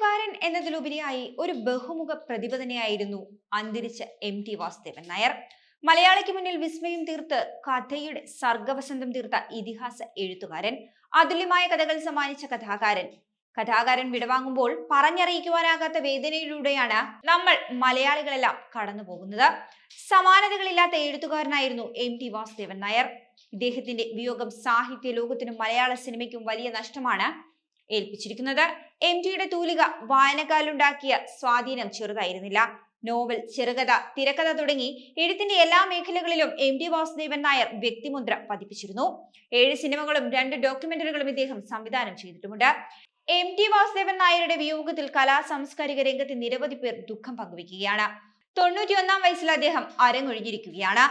എഴുത്തുകാരൻ എന്നതിലുപരിയായി ഒരു ബഹുമുഖ പ്രതിഭ തന്നെയായിരുന്നു അന്തരിച്ച എം ടി വാസുദേവൻ നായർ. മലയാളിക്ക് മുന്നിൽ വിസ്മയം തീർത്ത് കഥയുടെ സർഗവസന്തം തീർത്ത ഇതിഹാസ എഴുത്തുകാരൻ അതുല്യമായ കഥകൾ സമ്മാനിച്ച കഥാകാരൻ. കഥാകാരൻ വിടവാങ്ങുമ്പോൾ പറഞ്ഞറിയിക്കുവാനാകാത്ത വേദനയിലൂടെയാണ് നമ്മൾ മലയാളികളെല്ലാം കടന്നു പോകുന്നത് സമാനതകളില്ലാത്ത എഴുത്തുകാരനായിരുന്നു എം ടി വാസുദേവൻ നായർ. ഇദ്ദേഹത്തിന്റെ വിയോഗം സാഹിത്യ ലോകത്തിനും മലയാള സിനിമയ്ക്കും വലിയ നഷ്ടമാണ്. ഏൽപ്പിച്ചിരിക്കുന്നത്. എം ടിയുടെ തൂലിക വായനക്കാരിലുണ്ടാക്കിയ സ്വാധീനം ചെറുതായിരുന്നില്ല. നോവൽ ചെറുകഥ തിരക്കഥ തുടങ്ങി എഴുത്തിന്റെ എല്ലാ മേഖലകളിലും എം ടി വാസുദേവൻ നായർ വ്യക്തിമുദ്ര പതിപ്പിച്ചിരുന്നു. ഏഴ് സിനിമകളും രണ്ട് ഡോക്യുമെന്ററികളും ഇദ്ദേഹം സംവിധാനം ചെയ്തിട്ടുമുണ്ട്. എം ടി വാസുദേവൻ നായരുടെ വിയോഗത്തിൽ കലാ സാംസ്കാരിക രംഗത്ത് നിരവധി പേർ ദുഃഖം പങ്കുവയ്ക്കുകയാണ്. തൊണ്ണൂറ്റിയൊന്നാം വയസ്സിൽ അദ്ദേഹം അരങ്ങൊഴിഞ്ഞിരിക്കുകയാണ്.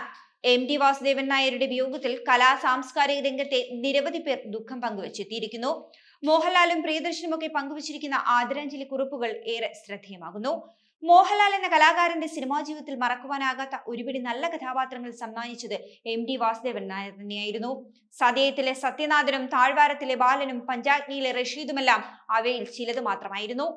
എം ടി വാസുദേവൻ നായരുടെ വിയോഗത്തിൽ കലാ സാംസ്കാരിക രംഗത്തെ നിരവധി പേർ ദുഃഖം പങ്കുവച്ചെത്തിയിരിക്കുന്നു. മോഹൻലാലും പ്രിയദർശനും ഒക്കെ പങ്കുവച്ചിരിക്കുന്ന ആദരാഞ്ജലി കുറിപ്പുകൾ ഏറെ ശ്രദ്ധേയമാകുന്നു. മോഹൻലാൽ എന്ന കലാകാരന്റെ സിനിമാ ജീവിതത്തിൽ മറക്കുവാനാകാത്ത ഒരുപിടി നല്ല കഥാപാത്രങ്ങൾ സമ്മാനിച്ചത് എം ഡി വാസുദേവൻ നായർ തന്നെയായിരുന്നു. സതയത്തിലെ സത്യനാഥനും താഴ്വാരത്തിലെ ബാലനും പഞ്ചാഗ്നിയിലെ റഷീദുമെല്ലാം അവയിൽ ചിലത് മാത്രമായിരുന്നു.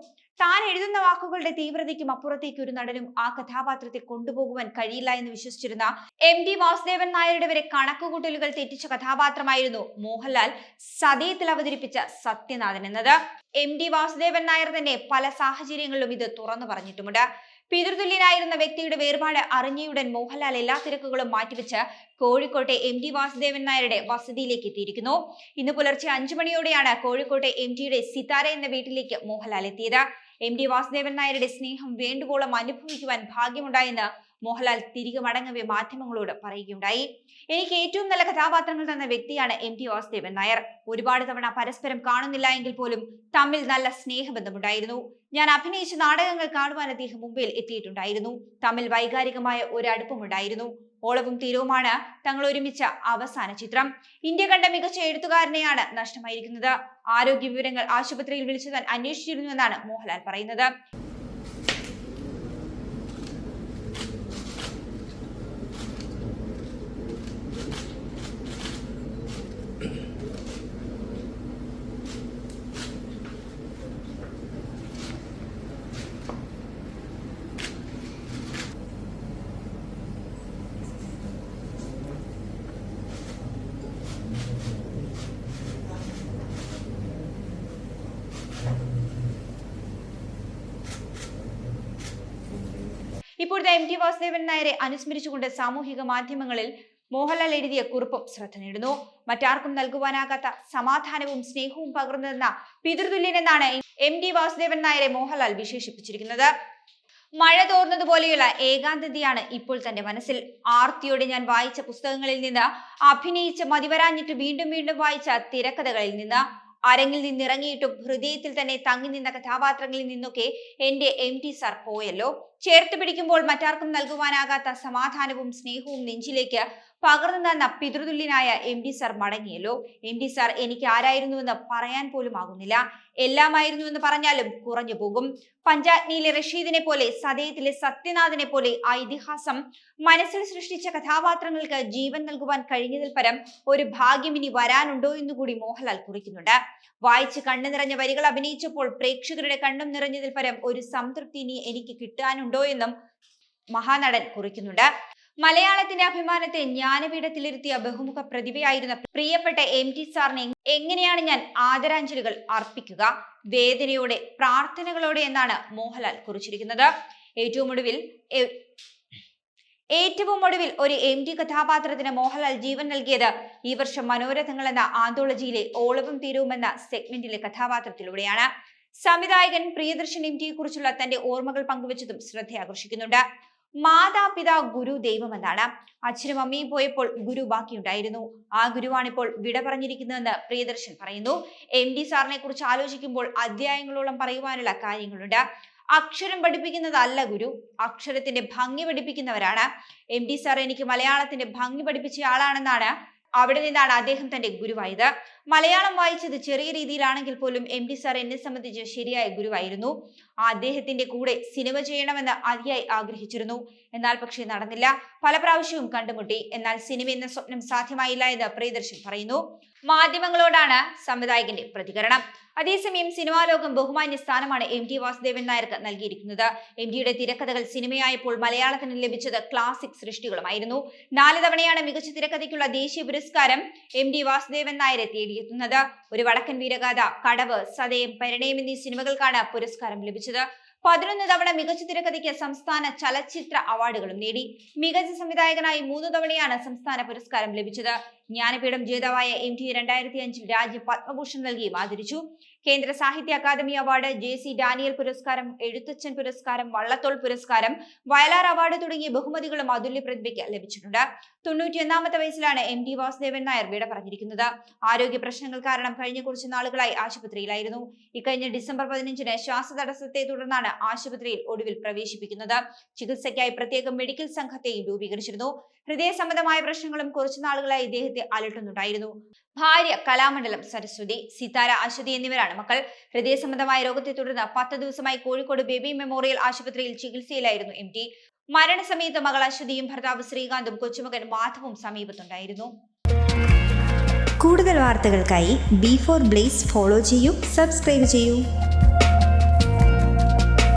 താൻ എഴുതുന്ന വാക്കുകളുടെ തീവ്രതയ്ക്കും അപ്പുറത്തേക്ക് ഒരു നടനും ആ കഥാപാത്രത്തെ കൊണ്ടുപോകുവാൻ കഴിയില്ല എന്ന് വിശ്വസിച്ചിരുന്ന എം ഡി വാസുദേവൻ നായരുടെ വരെ കണക്കുകൂട്ടലുകൾ തെറ്റിച്ച കഥാപാത്രമായിരുന്നു മോഹൻലാൽ സതയത്തിൽ അവതരിപ്പിച്ച സത്യനാഥൻ എന്നത്. എം ഡി വാസുദേവൻ നായർ തന്നെ പല സാഹചര്യങ്ങളിലും ഇത് തുറന്നു പറഞ്ഞിട്ടുമുണ്ട്. പിതൃതുല്യനായിരുന്ന വ്യക്തിയുടെ വേർപാട് അറിഞ്ഞയുടൻ മോഹൻലാൽ എല്ലാ തിരക്കുകളും മാറ്റിവെച്ച് കോഴിക്കോട്ടെ എം ടി വാസുദേവൻ നായരുടെ വസതിയിലേക്ക് എത്തിയിരിക്കുന്നു. ഇന്ന് പുലർച്ചെ അഞ്ചു മണിയോടെയാണ് കോഴിക്കോട്ടെ എം ടിയുടെ സിതാര എന്ന വീട്ടിലേക്ക് മോഹൻലാൽ എത്തിയത്. എം ടി വാസുദേവൻ നായരുടെ സ്നേഹം വേണ്ടുവോളം അനുഭവിക്കുവാൻ ഭാഗ്യമുണ്ടായെന്ന് മോഹൻലാൽ തിരികെ മടങ്ങവെ മാധ്യമങ്ങളോട് പറയുകയുണ്ടായി. എനിക്ക് ഏറ്റവും നല്ല കഥാപാത്രങ്ങൾ തന്ന വ്യക്തിയാണ് എം ടി വാസുദേവൻ നായർ. ഒരുപാട് തവണ പരസ്പരം കാണുന്നില്ല എങ്കിൽ പോലും തമ്മിൽ നല്ല സ്നേഹബന്ധമുണ്ടായിരുന്നു. ഞാൻ അഭിനയിച്ച നാടകങ്ങൾ കാണുവാൻ അദ്ദേഹം മുമ്പിൽ എത്തിയിട്ടുണ്ടായിരുന്നു. തമ്മിൽ വൈകാരികമായ ഒരു അടുപ്പമുണ്ടായിരുന്നു. ഓളവും തീരവുമാണ് തങ്ങൾ ഒരുമിച്ച അവസാന ചിത്രം. ഇന്ത്യ കണ്ട മികച്ച എഴുത്തുകാരനെയാണ് നഷ്ടമായിരിക്കുന്നത്. ആരോഗ്യ വിവരങ്ങൾ ആശുപത്രിയിൽ വിളിച്ചു താൻ അന്വേഷിച്ചിരുന്നുവെന്നാണ് മോഹൻലാൽ പറയുന്നത്. ഇപ്പോഴത്തെ എം ടി വാസുദേവൻ നായരെ അനുസ്മരിച്ചുകൊണ്ട് സാമൂഹിക മാധ്യമങ്ങളിൽ മോഹൻലാൽ എഴുതിയ കുറിപ്പും ശ്രദ്ധ നേടുന്നു. മറ്റാർക്കും നൽകുവാനാകാത്ത സമാധാനവും സ്നേഹവും പകർന്നു പിതൃതുല്യൻ പിതൃതുല്യനെന്നാണ് എം ടി വാസുദേവൻ നായരെ മോഹൻലാൽ വിശേഷിപ്പിച്ചിരിക്കുന്നത്. മഴ തോർന്നതുപോലെയുള്ള ഏകാന്തതയാണ് ഇപ്പോൾ തന്റെ മനസ്സിൽ. ആർത്തിയോടെ ഞാൻ വായിച്ച പുസ്തകങ്ങളിൽ നിന്ന് അഭിനയിച്ച് മതിവരാഞ്ഞിട്ട് വീണ്ടും വീണ്ടും വായിച്ച തിരക്കഥകളിൽ നിന്ന് അരങ്ങിൽ നിന്നിറങ്ങിയിട്ടും ഹൃദയത്തിൽ തന്നെ തങ്ങി നിന്ന കഥാപാത്രങ്ങളിൽ നിന്നൊക്കെ എന്റെ എം ടി സാർ പോയല്ലോ. ചേർത്ത് പിടിക്കുമ്പോൾ മറ്റാർക്കും നൽകുവാനാകാത്ത സമാധാനവും സ്നേഹവും നെഞ്ചിലേക്ക് പകർന്നു തന്ന പിതൃതുല്യനായ എം ഡി സാർ മടങ്ങിയല്ലോ. എം ഡി സാർ എനിക്ക് ആരായിരുന്നുവെന്ന് പറയാൻ പോലും ആകുന്നില്ല. എല്ലാമായിരുന്നു എന്ന് പറഞ്ഞാലും കുറഞ്ഞു പോകും. പഞ്ചാഗ്നിയിലെ റഷീദിനെ പോലെ സതയത്തിലെ സത്യനാഥനെ പോലെ ആ ഇതിഹാസം മനസ്സിൽ സൃഷ്ടിച്ച കഥാപാത്രങ്ങൾക്ക് ജീവൻ നൽകുവാൻ കഴിഞ്ഞതിൽ പരം ഒരു ഭാഗ്യം ഇനി വരാനുണ്ടോ എന്ന് കൂടി മോഹൻലാൽ കുറിക്കുന്നുണ്ട്. വായിച്ച് കണ്ണു നിറഞ്ഞ വരികൾ അഭിനയിച്ചപ്പോൾ പ്രേക്ഷകരുടെ കണ്ണും നിറഞ്ഞതിൽ പരം ഒരു സംതൃപ്തി ഇനി എനിക്ക് കിട്ടാനുണ്ടോ എന്നും മഹാനടൻ കുറിക്കുന്നുണ്ട്. മലയാളത്തിന്റെ അഭിമാനത്തെ ജ്ഞാനപീഠത്തിലിരുത്തിയ ബഹുമുഖ പ്രതിഭയായിരുന്ന പ്രിയപ്പെട്ട എം ടി സാറിനെ എങ്ങനെയാണ് ഞാൻ ആദരാഞ്ജലികൾ അർപ്പിക്കുക? വേദനയോടെ പ്രാർത്ഥനകളോടെ എന്നാണ് മോഹൻലാൽ കുറിച്ചിരിക്കുന്നത്. ഏറ്റവും ഒടുവിൽ ഏറ്റവും ഒടുവിൽ ഒരു എം ടി കഥാപാത്രത്തിന് മോഹൻലാൽ ജീവൻ നൽകിയത് ഈ വർഷം മനോരഥങ്ങൾ എന്ന ആന്തോളജിയിലെ ഓളവും തീരവും എന്ന സെഗ്മെന്റിലെ കഥാപാത്രത്തിലൂടെയാണ്. സംവിധായകൻ പ്രിയദർശൻ എം ടിയെ കുറിച്ചുള്ള തന്റെ ഓർമ്മകൾ പങ്കുവച്ചതും ശ്രദ്ധയാകർഷിക്കുന്നുണ്ട്. മാതാപിതാ ഗുരു ദൈവമെന്നാണ്. അച്ഛനും അമ്മയും പോയപ്പോൾ ഗുരു ബാക്കിയുണ്ടായിരുന്നു. ആ ഗുരുവാണിപ്പോൾ വിട പറഞ്ഞിരിക്കുന്നതെന്ന് പ്രിയദർശൻ പറയുന്നു. എം ഡി സാറിനെ കുറിച്ച് ആലോചിക്കുമ്പോൾ അധ്യായങ്ങളോളം പറയുവാനുള്ള കാര്യങ്ങളുണ്ട്. അക്ഷരം പഠിപ്പിക്കുന്നതല്ല ഗുരു. അക്ഷരത്തിന്റെ ഭംഗി പഠിപ്പിക്കുന്നവരാണ്. എം ഡി സാർ എനിക്ക് മലയാളത്തിന്റെ ഭംഗി പഠിപ്പിച്ച ആളാണെന്നാണ് അവിടെ നിന്നാണ് അദ്ദേഹം തന്റെ ഗുരുവായത്. മലയാളം വായിച്ചത് ചെറിയ രീതിയിലാണെങ്കിൽ പോലും എം ഡി സാർ എന്നെ സംബന്ധിച്ച് ശരിയായ ഗുരുവായിരുന്നു. അദ്ദേഹത്തിന്റെ കൂടെ സിനിമ ചെയ്യണമെന്ന് അതിയായി ആഗ്രഹിച്ചിരുന്നു. എന്നാൽ പക്ഷേ നടന്നില്ല. പല പ്രാവശ്യവും കണ്ടുമുട്ടി. എന്നാൽ സിനിമ എന്ന സ്വപ്നം സാധ്യമായില്ല എന്ന് പ്രിയദർശൻ പറയുന്നു. മാധ്യമങ്ങളോടാണ് സംവിധായകന്റെ പ്രതികരണം. അതേസമയം സിനിമാ ലോകം ബഹുമാന്യ സ്ഥാനമാണ് എം ടി വാസുദേവൻ നായർക്ക് നൽകിയിരിക്കുന്നത്. എം ടിയുടെ തിരക്കഥകൾ സിനിമയായപ്പോൾ മലയാളത്തിന് ലഭിച്ചത് ക്ലാസിക് സൃഷ്ടികളുമായിരുന്നു. നാല് തവണയാണ് മികച്ച തിരക്കഥയ്ക്കുള്ള ദേശീയ പുരസ്കാരം എം ടി വാസുദേവൻ നായരെ തേടിയെത്തുന്നത്. ഒരു വടക്കൻ വീരഗാഥ കടവ് സതയം പരിണയം എന്നീ സിനിമകൾക്കാണ് പുരസ്കാരം ലഭിച്ചത്. പതിനൊന്ന് തവണ മികച്ച തിരക്കഥയ്ക്ക് സംസ്ഥാന ചലച്ചിത്ര അവാർഡുകളും നേടി. മികച്ച സംവിധായകനായി മൂന്ന് തവണയാണ് സംസ്ഥാന പുരസ്കാരം ലഭിച്ചത്. ജ്ഞാനപീഠം ജേതാവായ എം ടി രണ്ടായിരത്തി അഞ്ചിൽ രാജ്യം പത്മഭൂഷൺ നൽകിയും ആദരിച്ചു. കേന്ദ്ര Sahitya Akademi award J C Daniel പുരസ്കാരം എഴുത്തച്ഛൻ പുരസ്കാരം വള്ളത്തോൾ പുരസ്കാരം വയലാർ അവാർഡ് തുടങ്ങിയ ബഹുമതികളും അതുല്യ പ്രതിഭയ്ക്ക് ലഭിച്ചിട്ടുണ്ട്. തൊണ്ണൂറ്റിയൊന്നാമത്തെ വയസ്സിലാണ് എം ടി വാസുദേവൻ നായർ വിട പറഞ്ഞിരിക്കുന്നത്. ആരോഗ്യ പ്രശ്നങ്ങൾ കാരണം കഴിഞ്ഞ കുറച്ച് നാളുകളായി ആശുപത്രിയിലായിരുന്നു. ഇക്കഴിഞ്ഞ ഡിസംബർ പതിനഞ്ചിന് ശ്വാസതടസ്സത്തെ തുടർന്നാണ് ആശുപത്രിയിൽ ഒടുവിൽ പ്രവേശിപ്പിക്കുന്നത്. ചികിത്സയ്ക്കായി പ്രത്യേക മെഡിക്കൽ സംഘത്തെയും രൂപീകരിച്ചിരുന്നു. ഹൃദയ സംബന്ധമായ പ്രശ്നങ്ങളും കുറച്ചു നാളുകളായി ഇദ്ദേഹത്തെ അലട്ടുന്നുണ്ടായിരുന്നു. ഭാര്യ കലാമണ്ഡലം സരസ്വതി സീതാര അശ്വതി എന്നിവരാണ് മക്കൾ. ഹൃദയ സംബന്ധമായ രോഗത്തെ തുടർന്ന് പത്ത് ദിവസമായി കോഴിക്കോട് ബേബി മെമ്മോറിയൽ ആശുപത്രിയിൽ ചികിത്സയിലായിരുന്നു എം ടി. മരണസമയത്ത് മകൾ അശ്വതിയും ഭർത്താവ് ശ്രീകാന്തും കൊച്ചുമകൻ മാധവും സമീപത്തുണ്ടായിരുന്നു. കൂടുതൽ വാർത്തകൾക്കായി ബി ഫോർ ബ്ലേസ് ഫോളോ ചെയ്യൂ സബ്സ്ക്രൈബ് ചെയ്യൂ.